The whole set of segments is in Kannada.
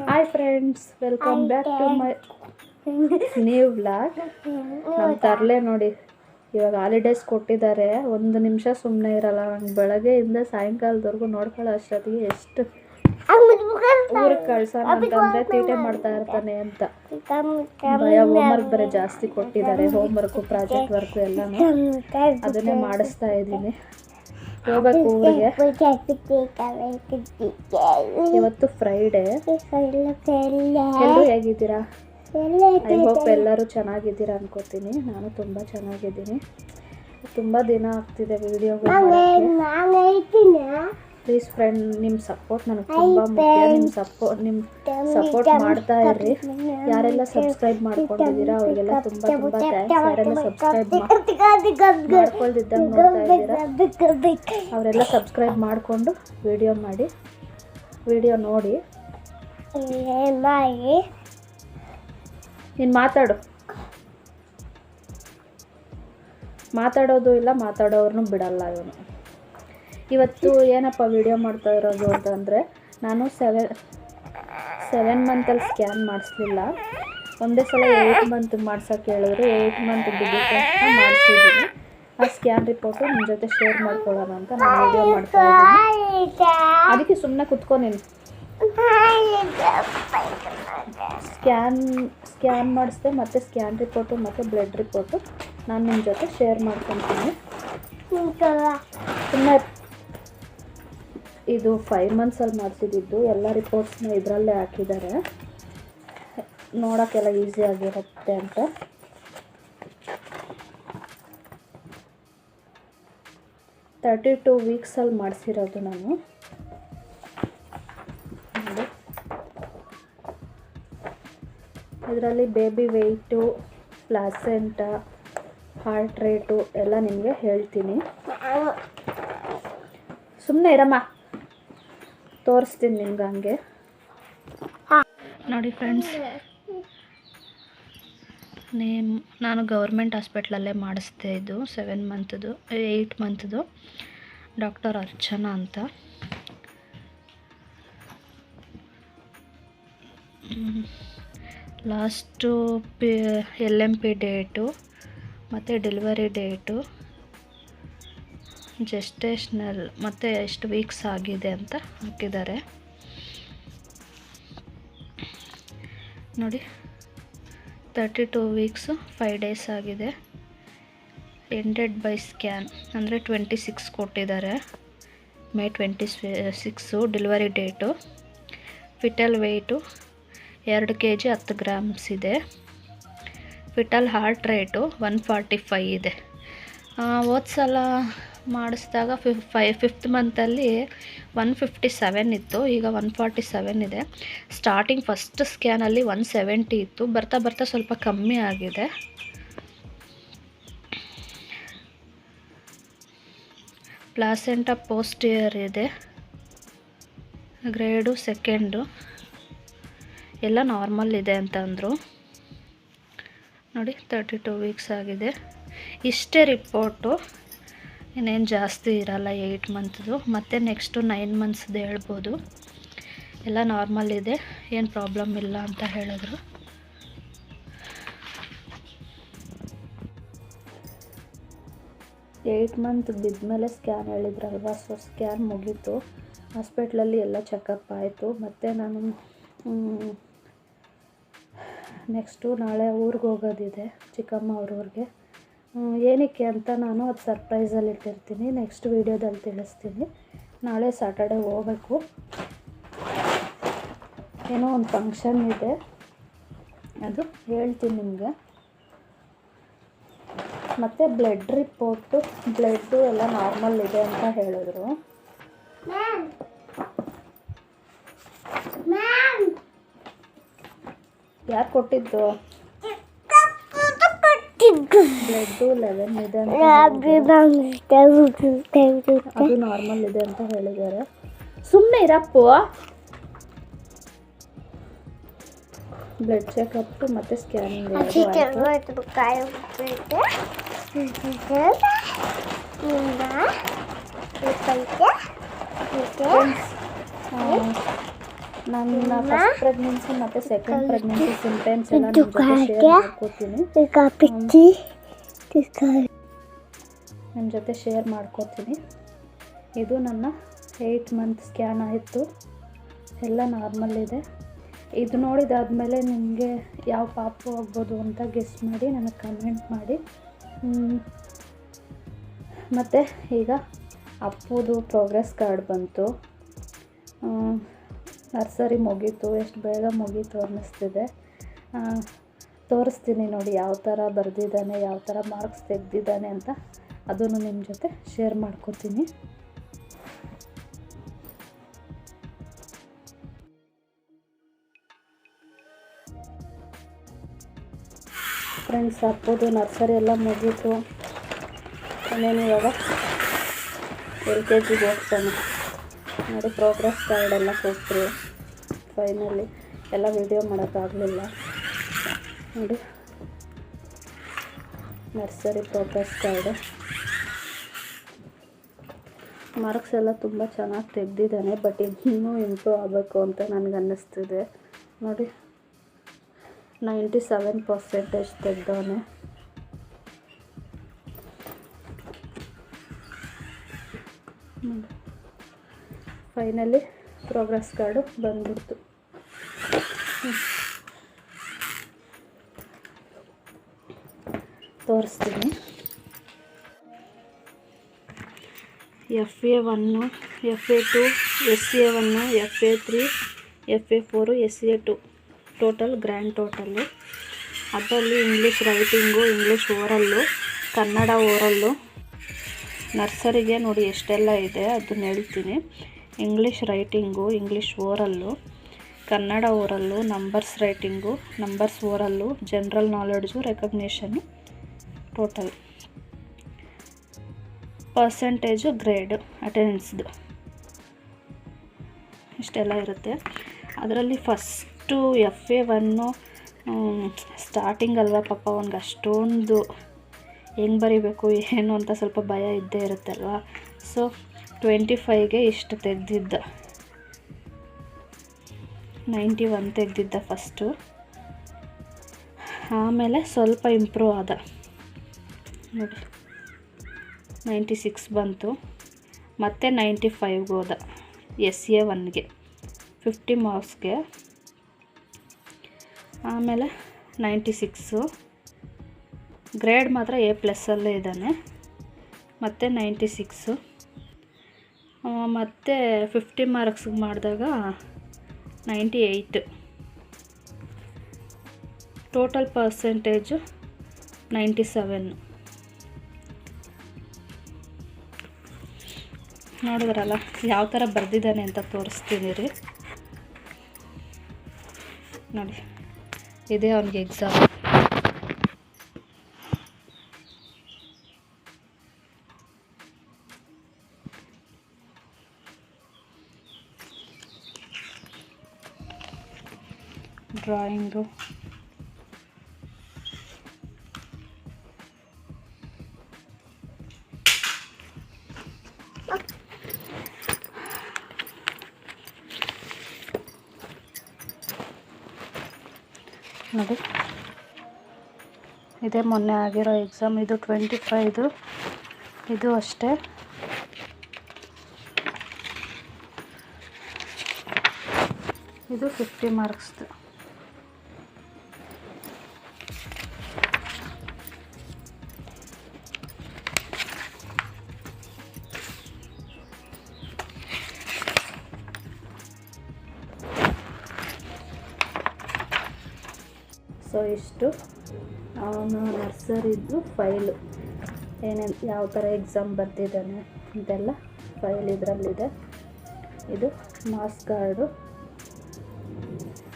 Hi friends welcome back to my new vlog ನಮ್ಮ ತರಲೆ ನೋಡಿ ಇವಾಗ ಹಾಲಿಡೇಸ್ ಕೊಟ್ಟಿದ್ದಾರೆ. ಒಂದು ನಿಮಿಷ ಸುಮ್ಮನೆ ಇರಲ್ಲ. ನಂಗೆ ಬೆಳಗ್ಗೆಯಿಂದ ಸಾಯಂಕಾಲದವರೆಗೂ ನೋಡ್ಕೊಳ್ಳೋ ಅಷ್ಟೊತ್ತಿಗೆ ಎಷ್ಟು ಊರಿಗೆ ಕಳ್ಸೋಣ ಅಂತಂದ್ರೆ ತೀಟೆ ಮಾಡ್ತಾ ಇರ್ತಾನೆ ಅಂತ ಭಯ ಹೋಮ್ವರ್ಕ್ ಬೇರೆ ಜಾಸ್ತಿ ಕೊಟ್ಟಿದ್ದಾರೆ ಹೋಮ್ವರ್ಕು ಪ್ರಾಜೆಕ್ಟ್ ವರ್ಕು ಎಲ್ಲಾನು ಅದನ್ನೇ ಮಾಡಿಸ್ತಾ ಇದ್ದೀನಿ ಹೋಗ್ಬೇಕು ಊರಿಗೆ ಇವತ್ತು ಫ್ರೈಡೇ ಎಲ್ಲರೂ ಹೇಗಿದ್ದೀರಾ? ಐ ಹೋಪ್ ಎಲ್ಲರೂ ಚೆನ್ನಾಗಿದ್ದೀರಾ ಅನ್ಕೋತೀನಿ. ನಾನು ತುಂಬ ಚೆನ್ನಾಗಿದ್ದೀನಿ. ತುಂಬ ದಿನ ಆಗ್ತಿದೆ ವಿಡಿಯೋಗಳು ಪ್ಲೀಸ್ ಫ್ರೆಂಡ್ ನಿಮ್ಮ ಸಪೋರ್ಟ್ ನನಗೆ ತುಂಬ ಮುಖ್ಯ. ನಿಮ್ಮ ಸಪೋರ್ಟ್ ನಿಮ್ಮ ಸಪೋರ್ಟ್ ಮಾಡ್ತಾ ಇರ್ರಿ. ಯಾರೆಲ್ಲ ಸಬ್ಸ್ಕ್ರೈಬ್ ಮಾಡ್ಕೊಂಡಿದ್ದೀರಾ ಅವರಿಗೆಲ್ಲ ತುಂಬ ತುಂಬ ಥ್ಯಾಂಕ್ಸ್ ಯಾರೆಲ್ಲ ಸಬ್ಸ್ಕ್ರೈಬ್ ಮಾಡ್ಕೊಳ್ದಿದ್ದಂಗೆ ನೋಡ್ತಾ ಇದ್ದೀರಾ? ಅವರೆಲ್ಲ ಸಬ್ಸ್ಕ್ರೈಬ್ ಮಾಡಿಕೊಂಡು ವಿಡಿಯೋ ಮಾಡಿ. ವಿಡಿಯೋ ನೋಡಿ. ನೀನು ಮಾತಾಡು. ಮಾತಾಡೋದು ಇಲ್ಲ ಮಾತಾಡೋರ್ನು ಬಿಡಲ್ಲ ಇವನು. ಇವತ್ತು ಏನಪ್ಪ ವಿಡಿಯೋ ಮಾಡ್ತಾ ಇರೋದು ಅಂತಂದರೆ ನಾನು ಸೆವೆನ್ ಸೆವೆನ್ ಮಂತಲ್ಲಿ ಸ್ಕ್ಯಾನ್ ಮಾಡಿಸ್ಲಿಲ್ಲ. ಒಂದೇ ಸಲ ಏಯ್ಟ್ ಮಂತ್ ಮಾಡ್ಸೋಕೆ ಹೇಳಿದ್ರು. ಏಯ್ಟ್ ಮಂತ್ ಬಿದ್ದಿದ ತಕ್ಷಣ ಮಾಡಿಸಿದ್ದೀನಿ ಆ ಸ್ಕ್ಯಾನ್ ರಿಪೋರ್ಟು ನಿಮ್ಮ ಜೊತೆ ಶೇರ್ ಮಾಡ್ಕೊಳ್ಳೋಣ ಅಂತ ನಾನು ವಿಡಿಯೋ ಮಾಡ್ತಾ ಅದಕ್ಕೆ ಸುಮ್ಮನೆ ಕುತ್ಕೊಂಡಿನಿ ಸ್ಕ್ಯಾನ್ ಸ್ಕ್ಯಾನ್ ಮಾಡಿಸ್ದೆ, ಮತ್ತು ಸ್ಕ್ಯಾನ್ ರಿಪೋರ್ಟು ಮತ್ತು ಬ್ಲಡ್ ರಿಪೋರ್ಟು ನಾನು ನಿಮ್ಮ ಜೊತೆ ಶೇರ್ ಮಾಡ್ಕೊತೀನಿ. ಸುಮ್ಮನೆ ಇದು ಫೈವ್ ಮಂತ್ಸಲ್ಲಿ ಮಾಡ್ತಿದ್ದಿದ್ದು. ಎಲ್ಲ ರಿಪೋರ್ಟ್ಸ್ನ ಇದರಲ್ಲೇ ಹಾಕಿದ್ದಾರೆ. ನೋಡೋಕ್ಕೆಲ್ಲ ಈಸಿ ಆಗಿರುತ್ತೆ ಅಂತ. ತರ್ಟಿ ಟು ವೀಕ್ಸಲ್ಲಿ ಮಾಡಿಸಿರೋದು ನಾನು. ಇದರಲ್ಲಿ baby weight placenta heart rate ಎಲ್ಲ ನಿಮಗೆ ಹೇಳ್ತೀನಿ. ಸುಮ್ಮನೆ ಇರಮ್ಮ. ತೋರಿಸ್ತೀನಿ ನಿಮ್ಗೆ ಹಂಗೆ. ನೋಡಿ ಫ್ರೆಂಡ್ಸ್ ನೇಮ್ ನಾನು ಗೌರ್ಮೆಂಟ್ ಹಾಸ್ಪಿಟ್ಲಲ್ಲೇ ಮಾಡಿಸ್ದೆ ಇದ್ದು ಸೆವೆನ್ ಮಂತ್ದು ಏಯ್ಟ್ ಮಂತ್ದು ಡಾಕ್ಟರ್ ಅರ್ಚನಾ ಅಂತ. Last P L M P date ಮತ್ತು ಡೆಲಿವರಿ ಡೇಟು ಜೆಸ್ಟೇಷ್ನಲ್ ಮತ್ತು ಎಷ್ಟು ವೀಕ್ಸ್ ಆಗಿದೆ ಅಂತ ಹಾಕಿದ್ದಾರೆ. ನೋಡಿ thirty two weeks five days ಆಗಿದೆ. ಎಂಡೆಡ್ ಬೈ ಸ್ಕ್ಯಾನ್ ಅಂದರೆ ಟ್ವೆಂಟಿ ಸಿಕ್ಸ್ ಕೊಟ್ಟಿದ್ದಾರೆ. May twenty six delivery date fetal weight ಎರಡು ಕೆ ಜಿ ಹತ್ತು ಗ್ರಾಮ್ಸ್ ಇದೆ. Fetal heart rate one forty five ಇದೆ. ಹೋದ ಸಲ ಮಾಡಿಸಿದಾಗ ಫಿಫ್ ಫೈ ಫಿಫ್ತ್ ಮಂತಲ್ಲಿ ಒನ್ ಫಿಫ್ಟಿ ಸೆವೆನ್ ಇತ್ತು, ಈಗ ಒನ್ ಫಾರ್ಟಿ ಸೆವೆನ್ ಇದೆ ಸ್ಟಾರ್ಟಿಂಗ್ ಫಸ್ಟ್ ಸ್ಕ್ಯಾನಲ್ಲಿ ಒನ್ ಸೆವೆಂಟಿ ಇತ್ತು. ಬರ್ತಾ ಬರ್ತಾ ಸ್ವಲ್ಪ ಕಮ್ಮಿ ಆಗಿದೆ. ಪ್ಲಾಸೆಂಟ ಪೋಸ್ಟಿಯರ್ ಇದೆ. ಗ್ರೇಡು ಸೆಕೆಂಡು ಎಲ್ಲ ನಾರ್ಮಲ್ ಇದೆ ಅಂತ ಅಂದರು. ನೋಡಿ ತರ್ಟಿ ಟು ವೀಕ್ಸ್ ಆಗಿದೆ. ಇಷ್ಟೇ ರಿಪೋರ್ಟು ಇನ್ನೇನು ಜಾಸ್ತಿ ಇರಲ್ಲ ಏಯ್ಟ್ ಮಂತ್ದು ಮತ್ತು ನೆಕ್ಸ್ಟು ನೈನ್ ಮಂತ್ಸ್ದು ಹೇಳ್ಬೋದು. ಎಲ್ಲ ನಾರ್ಮಲ್ ಇದೆ. ಏನು ಪ್ರಾಬ್ಲಮ್ ಇಲ್ಲ ಅಂತ ಹೇಳಿದ್ರು. ಏಯ್ಟ್ ಮಂತ್ ಬಿದ್ಮೇಲೆ ಸ್ಕ್ಯಾನ್ ಹೇಳಿದ್ರಲ್ವಾ? ಸೊ ಸ್ಕ್ಯಾನ್ ಮುಗೀತು. ಹಾಸ್ಪಿಟ್ಲಲ್ಲಿ ಎಲ್ಲ ಚೆಕಪ್ ಆಯಿತು. ಮತ್ತು ನಾನು ನೆಕ್ಸ್ಟು ನಾಳೆ ಊರಿಗೆ ಹೋಗೋದಿದೆ ಚಿಕ್ಕಮ್ಮ ಅವ್ರವ್ರಿಗೆ ಏನಕ್ಕೆ ಅಂತ ನಾನು ಅದು ಸರ್ಪ್ರೈಸಲ್ಲಿ ಇಟ್ಟಿರ್ತೀನಿ. ನೆಕ್ಸ್ಟ್ ವೀಡಿಯೋದಲ್ಲಿ ತಿಳಿಸ್ತೀನಿ. ನಾಳೆ ಸಾಟರ್ಡೆ ಹೋಗಬೇಕು. ಏನೋ ಒಂದು ಫಂಕ್ಷನ್ ಇದೆ. ಅದು ಹೇಳ್ತೀನಿ ನಿಮಗೆ. ಮತ್ತು ಬ್ಲಡ್ ರಿಪೋರ್ಟು ಬ್ಲಡ್ಡು ಎಲ್ಲ ನಾರ್ಮಲ್ ಇದೆ ಅಂತ ಹೇಳಿದ್ರು. ಯಾರು ಕೊಟ್ಟಿದ್ದು? ಬ್ಲಡ್ಡು ಲೆವೆನ್ ಇದೆ ಅಂತ ಅದು ನಾರ್ಮಲ್ ಇದೆ ಅಂತ ಹೇಳಿದ್ದಾರೆ ಸುಮ್ಮನೆ ಇರಪ್ಪು ಬ್ಲಡ್ ಚೆಕಪ್ ಮತ್ತು ಸ್ಕ್ಯಾನಿಂಗ್ ನನ್ನ ಫಸ್ಟ್ ಪ್ರೆಗ್ನೆನ್ಸಿ ಮತ್ತು ಸೆಕೆಂಡ್ ಪ್ರೆಗ್ನೆನ್ಸಿ ಸಿಂಪ್ಟೆನ್ಸ್ ಎಲ್ಲ ನಿಮ್ಮ ಜೊತೆ ಶೇರ್ ಮಾಡ್ಕೋತೀನಿ. ನಿಮ್ಮ ಜೊತೆ ಶೇರ್ ಮಾಡ್ಕೊತೀನಿ. ಇದು ನನ್ನ ಏಯ್ಟ್ ಮಂತ್ ಸ್ಕ್ಯಾನ್ ಆಯಿತು. ಎಲ್ಲ ನಾರ್ಮಲ್ ಇದೆ. ಇದು ನೋಡಿದಾದ್ಮೇಲೆ ನಿಮಗೆ ಯಾವ ಪಾಪು ಆಗ್ಬೋದು ಅಂತ ಗೆಸ್ ಮಾಡಿ ನನಗೆ ಕಮೆಂಟ್ ಮಾಡಿ. ಮತ್ತು ಈಗ ಅಪ್ಪುದು ಪ್ರೋಗ್ರೆಸ್ ಕಾರ್ಡ್ ಬಂತು. ನರ್ಸರಿ ಮುಗೀತು, ಎಷ್ಟು ಬೇಗ ಮುಗೀತು ಅನ್ನಿಸ್ತಿದೆ. ತೋರಿಸ್ತೀನಿ ನೋಡಿ ಯಾವ ಥರ ಬರೆದಿದ್ದಾನೆ, ಯಾವ ಥರ ಮಾರ್ಕ್ಸ್ ತೆಗೆದಿದ್ದಾನೆ ಅಂತ. ಅದನ್ನು ನಿಮ್ಮ ಜೊತೆ ಶೇರ್ ಮಾಡ್ಕೋತೀನಿ. ಫ್ರೆಂಡ್ಸ್ ಹಾಕ್ಬೋದು ನರ್ಸರಿ ಎಲ್ಲ ಮುಗೀತು. ಇನ್ನೇನು ಇವಾಗ ಎಲ್ ಕೆ ಜಿಗೆ ಹೋಗ್ತಾನೆ. ನೋಡಿ ಪ್ರೋಗ್ರೆಸ್ ಕಾರ್ಡ್ ಎಲ್ಲ ಕೊಟ್ಟರು ಫೈನಲಿ ಎಲ್ಲ ವೀಡಿಯೋ ಮಾಡೋಕ್ಕಾಗಲಿಲ್ಲ. ನೋಡಿ. ನರ್ಸರಿ ಪ್ರೋಗ್ರೆಸ್ ಕಾರ್ಡ್ ಮಾರ್ಕ್ಸ್ ಎಲ್ಲ ತುಂಬ ಚೆನ್ನಾಗಿ ತೆಗ್ದಿದ್ದಾನೆ ಬಟ್ ಇನ್ನೂ ಇಂಪ್ರೂವ್ ಆಗಬೇಕು ಅಂತ ನನಗೆ ಅನ್ನಿಸ್ತಿದೆ. ನೋಡಿ. ನೈಂಟಿ ಸೆವೆನ್ ಪರ್ಸೆಂಟೇಜ್ ತೆಗ್ದವನೆ. ಫೈನಲಿ ಪ್ರೋಗ್ರೆಸ್ ಕಾರ್ಡು ಬಂದ್ಬಿಡ್ತು. ತೋರಿಸ್ತೀನಿ. F A one, F A two, S A one, F A three, F A four, S A two. Total grand total ಅದರಲ್ಲಿ English writing, English oral, Kannada oral. ನರ್ಸರಿಗೆ ನೋಡಿ ಎಷ್ಟೆಲ್ಲ ಇದೆ, ಅದನ್ನ ಹೇಳ್ತೀನಿ. English writing English oral Kannada oral numbers writing numbers oral general knowledge recognition total percentage grade ಅಟೆಂಡೆನ್ಸ್ದು ಇಷ್ಟೆಲ್ಲ ಇರುತ್ತೆ. ಅದರಲ್ಲಿ first F A one starting ಅಲ್ವಾ ಪಾಪ ಅವನಿಗೆ ಅಷ್ಟೊಂದು ಹೆಂಗೆ ಬರೀಬೇಕು, ಏನು ಅಂತ ಸ್ವಲ್ಪ ಭಯ ಇದ್ದೇ ಇರುತ್ತಲ್ವ? ಸೊ ಟ್ವೆಂಟಿ ಫೈವ್ಗೆ ಇಷ್ಟು ತೆಗೆದಿದ್ದ. ನೈಂಟಿ ಒನ್ ತೆಗೆದಿದ್ದ ಫಸ್ಟು ಆಮೇಲೆ ಸ್ವಲ್ಪ ಇಂಪ್ರೂವ್ ಆದ. ನೋಡಿ. ನೈಂಟಿ ಸಿಕ್ಸ್ ಬಂತು. ಮತ್ತು ನೈಂಟಿ ಫೈವ್ಗೆ ಹೋದ. ಎಸ್ ಎ ಒನ್ಗೆ ಫಿಫ್ಟಿ ಮಾರ್ಕ್ಸ್ಗೆ ಆಮೇಲೆ ನೈಂಟಿ ಸಿಕ್ಸು ಗ್ರೇಡ್ ಮಾತ್ರ ಎ ಪ್ಲಸ್ಸಲ್ಲೇ ಇದ್ದಾನೆ. ಮತ್ತು ನೈಂಟಿ ಸಿಕ್ಸು ಮತ್ತು ಫಿಫ್ಟಿ ಮಾರ್ಕ್ಸ್ಗೆ ಮಾಡಿದಾಗ ninety eight total percentage ninety seven ನೋಡಿದ್ರಲ್ಲ, ಯಾವ ಥರ ಬರೆದಿದ್ದಾನೆ ಅಂತ ತೋರಿಸ್ತೀನಿ ರೀ. ನೋಡಿ, ಇದೇ ಅವ್ನಿಗೆ ಎಕ್ಸಾಮ್ ಡ್ರಾಯಿಂಗು ನೋಡಿ. ಇದೇ ಮೊನ್ನೆ ಆಗಿರೋ ಎಕ್ಸಾಮ್ ಇದು ಟ್ವೆಂಟಿ ಫೈದು ಇದು ಅಷ್ಟೇ. ಇದು ಫಿಫ್ಟಿ ಮಾರ್ಕ್ಸ್ದು ಸೊ ಇಷ್ಟು. ಅವನು ನರ್ಸರಿದ್ದು ಫೈಲು ಏನೇನು, ಯಾವ ಥರ ಎಕ್ಸಾಮ್ ಬರ್ತಿದ್ದಾನೆ ಅಂತೆಲ್ಲ ಫೈಲ್ ಇದರಲ್ಲಿದೆ. ಇದು ಮಾಸ್ ಕಾರ್ಡು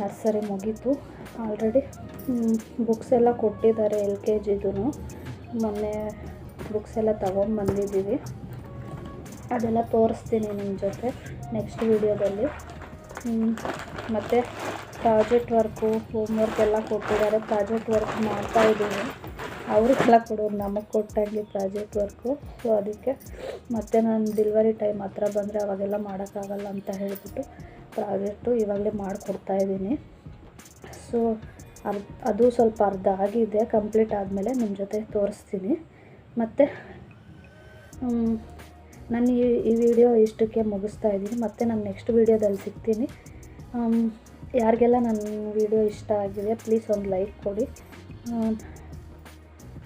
ನರ್ಸರಿ ಮುಗೀತು. ಆಲ್ರೆಡಿ ಬುಕ್ಸ್ ಎಲ್ಲ ಕೊಟ್ಟಿದ್ದಾರೆ ಎಲ್ ಕೆ ಜಿದು ಮೊನ್ನೆ ಬುಕ್ಸ್ ಎಲ್ಲ ತೊಗೊಂಬಂದಿದ್ದೀವಿ ಅದೆಲ್ಲ ತೋರಿಸ್ತೀನಿ ನಿಮ್ಮ ಜೊತೆ ನೆಕ್ಸ್ಟ್ ವೀಡಿಯೋದಲ್ಲಿ ಮತ್ತು ಪ್ರಾಜೆಕ್ಟ್ ವರ್ಕು ಹೋಮ್ ವರ್ಕ್ ಎಲ್ಲ ಕೊಟ್ಟಿದ್ದಾರೆ. ಪ್ರಾಜೆಕ್ಟ್ ವರ್ಕ್ ಮಾಡ್ತಾ ಇದ್ದೀನಿ. ಅವ್ರಿಗೆಲ್ಲ ಕೊಡೋರು ನಮಗೆ ಕೊಟ್ಟಂಗೆ ಪ್ರಾಜೆಕ್ಟ್ ವರ್ಕು. ಸೊ ಅದಕ್ಕೆ ಮತ್ತೆ ನಾನು ಡೆಲಿವರಿ ಟೈಮ್ ಹತ್ರ ಬಂದರೆ ಅವಾಗೆಲ್ಲ ಮಾಡೋಕ್ಕಾಗಲ್ಲ ಅಂತ ಹೇಳಿಬಿಟ್ಟು ಪ್ರಾಜೆಕ್ಟು ಇವಾಗಲೇ ಮಾಡಿಕೊಡ್ತಾ ಇದ್ದೀನಿ. ಸೊ ಅರ್ಧ ಅದು ಸ್ವಲ್ಪ ಅರ್ಧ ಆಗಿದೆ. ಕಂಪ್ಲೀಟ್ ಆದಮೇಲೆ ನಿಮ್ಮ ಜೊತೆ ತೋರಿಸ್ತೀನಿ. ಮತ್ತು ನಾನು ಈ ಈ ವಿಡಿಯೋ ಇಷ್ಟಕ್ಕೆ ಮುಗಿಸ್ತಾ ಇದ್ದೀನಿ. ಮತ್ತು ನಾನು ನೆಕ್ಸ್ಟ್ ವೀಡಿಯೋದಲ್ಲಿ ಸಿಗ್ತೀನಿ. ಯಾರಿಗೆಲ್ಲ ನನ್ನ ವಿಡಿಯೋ ಇಷ್ಟ ಆಗಿದೆ ಪ್ಲೀಸ್ ಒಂದು ಲೈಕ್ ಕೊಡಿ.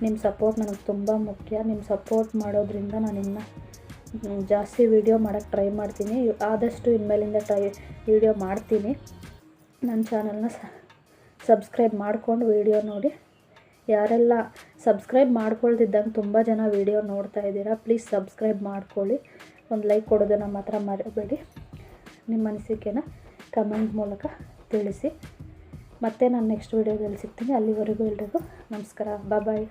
ನಿಮ್ಮ ಸಪೋರ್ಟ್ ನನಗೆ ತುಂಬ ಮುಖ್ಯ. ನಿಮ್ಮ ಸಪೋರ್ಟ್ ಮಾಡೋದ್ರಿಂದ ನಾನು ಇನ್ನು ಜಾಸ್ತಿ ವೀಡಿಯೋ ಮಾಡೋಕ್ಕೆ ಟ್ರೈ ಮಾಡ್ತೀನಿ. ಆದಷ್ಟು ಇನ್ಮೇಲಿಂದ ಟ್ರೈ ವೀಡಿಯೋ ಮಾಡ್ತೀನಿ. ನನ್ನ ಚಾನಲ್ನ ಸಬ್ಸ್ಕ್ರೈಬ್ ಮಾಡಿಕೊಂಡು ವೀಡಿಯೋ ನೋಡಿ. ಯಾರೆಲ್ಲ ಸಬ್ಸ್ಕ್ರೈಬ್ ಮಾಡ್ಕೊಳ್ತಿದ್ದಂಗೆ ತುಂಬ ಜನ ವೀಡಿಯೋ ನೋಡ್ತಾ ಇದ್ದೀರಾ ಪ್ಲೀಸ್ ಸಬ್ಸ್ಕ್ರೈಬ್ ಮಾಡ್ಕೊಳ್ಳಿ. ಒಂದು ಲೈಕ್ ಕೊಡೋದನ್ನು ಮಾತ್ರ ಮರೆಯಬೇಡಿ ನಿಮ್ಮ ಅನಿಸಿಕೆನ ಕಮೆಂಟ್ ಮೂಲಕ ತಿಳಿಸಿ. ಮತ್ತೆ ನಾನು ನೆಕ್ಸ್ಟ್ ವೀಡಿಯೋದಲ್ಲಿ ಸಿಗ್ತೀನಿ. ಅಲ್ಲಿವರೆಗೂ ಎಲ್ರಿಗೂ ನಮಸ್ಕಾರ. ಬಾಯ್